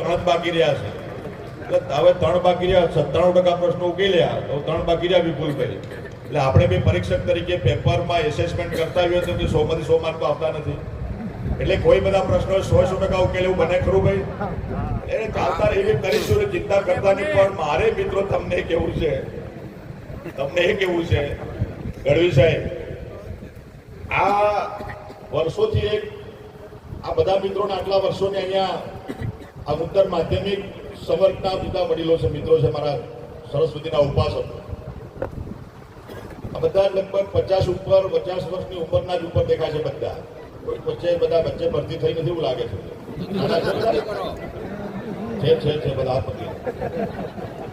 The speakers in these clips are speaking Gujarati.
ત્રણ બાકી રહ્યા છે. એટલે હવે ત્રણ બાકી રહ્યા સત્તાણું ટકા પ્રશ્નો ઉકેલ્યા, તો ત્રણ બાકી રહ્યા વિપુલ કરી. એટલે આપણે બી પરીક્ષક તરીકે પેપરમાં એસેસમેન્ટ કરતા હોઈએ તો સો માંથી સો માર્ક તો આપતા નથી. એટલે કોઈ બધા પ્રશ્નો સો સો ટકા ઉકેલ એવું બને ખરું ભાઈ? એટલે ચાલતા એવી કરીશું ચિંતા કરતા નહીં પણ મારે મિત્રો તમને કેવું છે? તમને એ કેવું છે? ગઢવી સાહેબ, આ વર્ષોથી એક આ બધા મિત્રોને આટલા વર્ષોને અહીંયા આ ઉત્તર માધ્યમિક સંવર્ગના બધા વડીલો છે, મિત્રો છે, મારા સરસ્વતીના ઉપાસકો. આ બધા લગભગ પચાસ ઉપર, પચાસ વર્ષની ઉપરના જ ઉપર દેખાય છે બધા. કોઈ વચ્ચે બધા વચ્ચે ભરતી થઈ નથી એવું લાગે છે. છે? છે બધા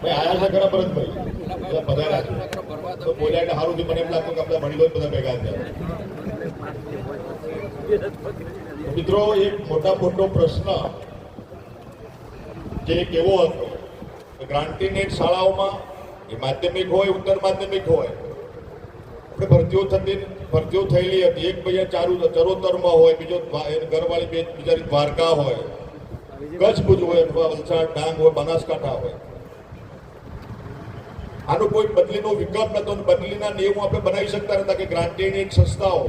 ભાઈ, આયા છે ખરા બધા પધાર્યા છે. તો બોલ્યા એટલે સારું. મને એમ લાગતું કે આપણે વડીલો જ બધા ભેગા થયા. મિત્રો, એક મોટા મોટો પ્રશ્ન જે કેવો હતો. કે ગ્રાન્ટીનેટ શાળાઓમાં એ માધ્યમિક હોય, ઉત્તર માધ્યમિક હોય. આપણે ભરતીઓ થતી, ભરતીઓ થયેલી હતી. એક ભાઈ ચારુ ચરોતરમાં હોય, બીજો ઘરવાળી બે, બીજાની દ્વારકા હોય. કચ્છ ભુજ હોય, અથવા વલસાડ, ડાંગ હોય, બનાસકાંઠા હોય. આનો કોઈ બદલીનો વિકલ્પ નતો બદલીના નિયમો આપણે બનાવી શકતા નતા કે ગ્રાન્ટીનેટ સંસ્થાઓ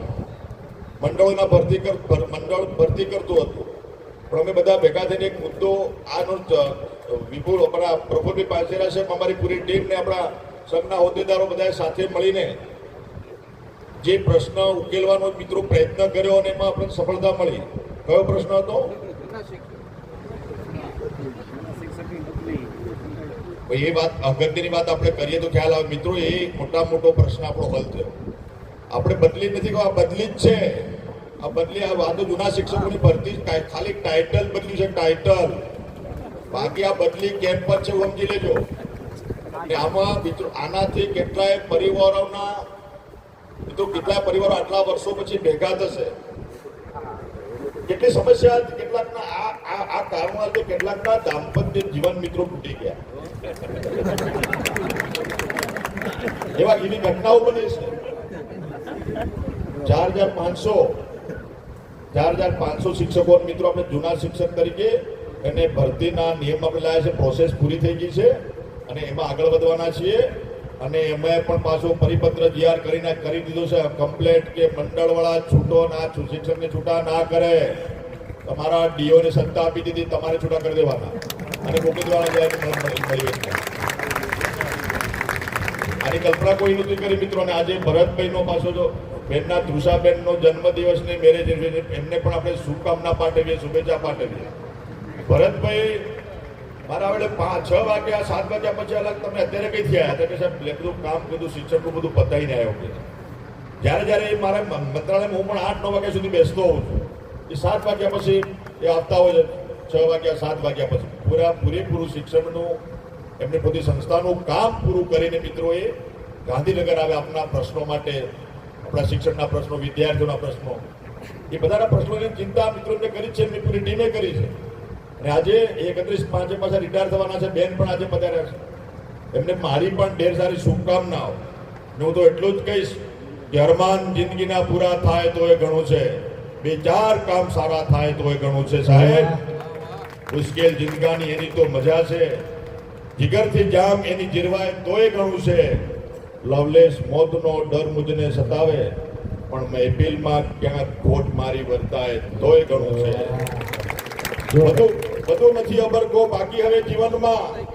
મંડળોના ભરતી કર મંડળ ભરતી કરતું હતું. પણ અમે બધા ભેગા થઈને એક મુદ્દો આનો વિપુલ આપણા પ્રફુલભાઈ પાસેરા છે અમારી પૂરી ટીમને આપણા સંઘના હોદ્દેદારો બધા સાથે મળીને જે પ્રશ્ન ઉકેલવાનો મિત્રો પ્રયત્ન કર્યો અને એમાં આપણને સફળતા મળી. કયો પ્રશ્ન હતો? એ વાત, અગત્યની વાત આપણે કરીએ તો ખ્યાલ આવે. મિત્રો, એ મોટા મોટો પ્રશ્ન આપણો હલ થયો. આપણે બદલી નથી કહો, આ બદલી જ છે. આ બદલી આ વાતો જૂના શિક્ષકોની ભરતી ખાલી ટાઇટલ બદલ્યું છે, ટાઇટલ. બાકી આ બદલી કેમ્પ પર છે, સમજી લેજો. અને આમાં મિત્રો, આનાથી કેટલાય પરિવારોના, મિત્રો, કેટલાય પરિવારો આટલા વર્ષો પછી ભેગા થશે. કેટલી સમસ્યા કેટલાકના આ આ કારણો તો કેટલાકના દાંપત્ય જીવન મિત્રો તૂટી ગયા. એવા એવી ઘટનાઓ બની છે. ચાર હજાર પાંચસો ચાર હજાર પાંચસો શિક્ષકો મિત્રો, આપણે જૂના શિક્ષક તરીકે એને ભરતીના નિયમ આપણે લાવ્યા છે પ્રોસેસ પૂરી થઈ ગઈ છે અને એમાં આગળ વધવાના છીએ. અને એમાં પણ પાછો પરિપત્ર જીઆર કરીને કરી દીધો છે કમ્પ્લેટ કે મંડળવાળા છૂટો ના શિક્ષકને છૂટા ના કરે. તમારા ડીઓને સત્તા આપી દીધી, તમારે છૂટા કરી દેવાના. અને મોકલી દેવાના આની કલ્પના કોઈ નથી કરી, મિત્રો, અને આજે ભરતભાઈ નો પાછો જો બેનના તૃષાબેનનો જન્મદિવસની મેરેજ એમને પણ આપણે શુભકામના પાઠવીએ, શુભેચ્છા પાઠવીએ. ભરતભાઈ, મારા વડે પાંચ છ વાગ્યા, સાત વાગ્યા પછી અલગ તમે અત્યારે કઈ થયા? હતા કે સાહેબ બધું કામ બધું શિક્ષકનું બધું પતાવીને આવ્યો કે. જ્યારે જ્યારે એ મારા મંત્રાલયમાં હું પણ આઠ, નવ વાગ્યા સુધી બેસતો હોઉં છું. એ સાત વાગ્યા પછી એ આવતા હોય છે. છ વાગ્યા, સાત વાગ્યા પછી. પૂરા, પૂરેપૂરું શિક્ષણનું, એમની બધી સંસ્થાનું કામ પૂરું કરીને મિત્રોએ ગાંધીનગર આવે આપના પ્રશ્નો માટે આપણા શિક્ષણના પ્રશ્નો, વિદ્યાર્થીઓના પ્રશ્નો. એ બધાના પ્રશ્નોની ચિંતા મિત્રોને કરી છે, એમની પૂરી ટીમે કરી છે. અને આજે એકત્રીસ પાંચે પાછા રિટાયર થવાના છે, બેન પણ આજે પધાર્યા છે. એમને મારી પણ ઢેર સારી શુભકામનાઓ. ને હું તો એટલું જ કહીશ કે અરમાન જિંદગીના પૂરા થાય તો એ ઘણું છે. બે ચાર કામ સારા થાય તો એ ઘણું છે, સાહેબ. મુશ્કેલ જિંદગાની એની તો મજા છે. જીગરથી જામ એની જીરવાય તોય ઘણું છે. લવલેસ મોતનો ડર મુજને સતાવે પણ મહેફિલમાં ક્યાંક ખોટ મારી વર્તાય તોય ઘણું છે. બધું બધું નથી અબરકો બાકી હવે જીવનમાં.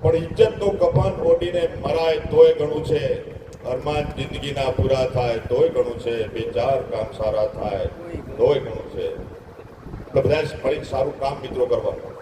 પણ ઇજ્જતનું કફન ઓઢીને મરાય તોય ઘણું છે. અરમાન જિંદગીના પૂરા થાય તોય ઘણું છે. બે ચાર કામ સારા થાય તોય ઘણું છે. તો બધા ફરી સારું કામ મિત્રો કરવાનું